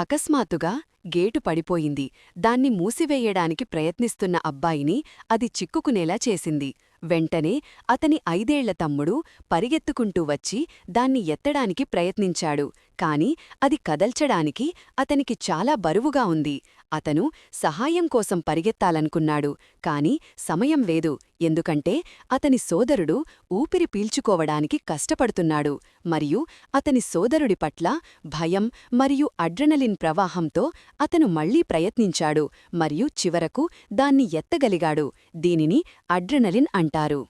అకస్మాత్తుగా గేటు పడిపోయింది. దాన్ని మూసివేయడానికి ప్రయత్నిస్తున్న అబ్బాయిని అది చిక్కుకునేలా చేసింది. వెంటనే అతని ఐదేళ్ళ తమ్ముడు పరిగెత్తుకుంటూ వచ్చి దాన్ని ఎత్తడానికి ప్రయత్నించాడు. కాని అది కదల్చడానికి అతనికి చాలా బరువుగా ఉంది. అతను సహాయం కోసం పరిగెత్తాలనుకున్నాడు. కాని సమయం లేదు. ఎందుకంటే అతని సోదరుడు ఊపిరి పీల్చుకోవడానికి కష్టపడుతున్నాడు. మరియు అతని సోదరుడి పట్ల భయం మరియు అడ్రనలిన్ ప్రవాహంతో అతను మళ్ళీ ప్రయత్నించాడు. మరియు చివరకు దాన్ని ఎత్తగలిగాడు. దీనిని అడ్రనలిన్ అంటారు. అంటారు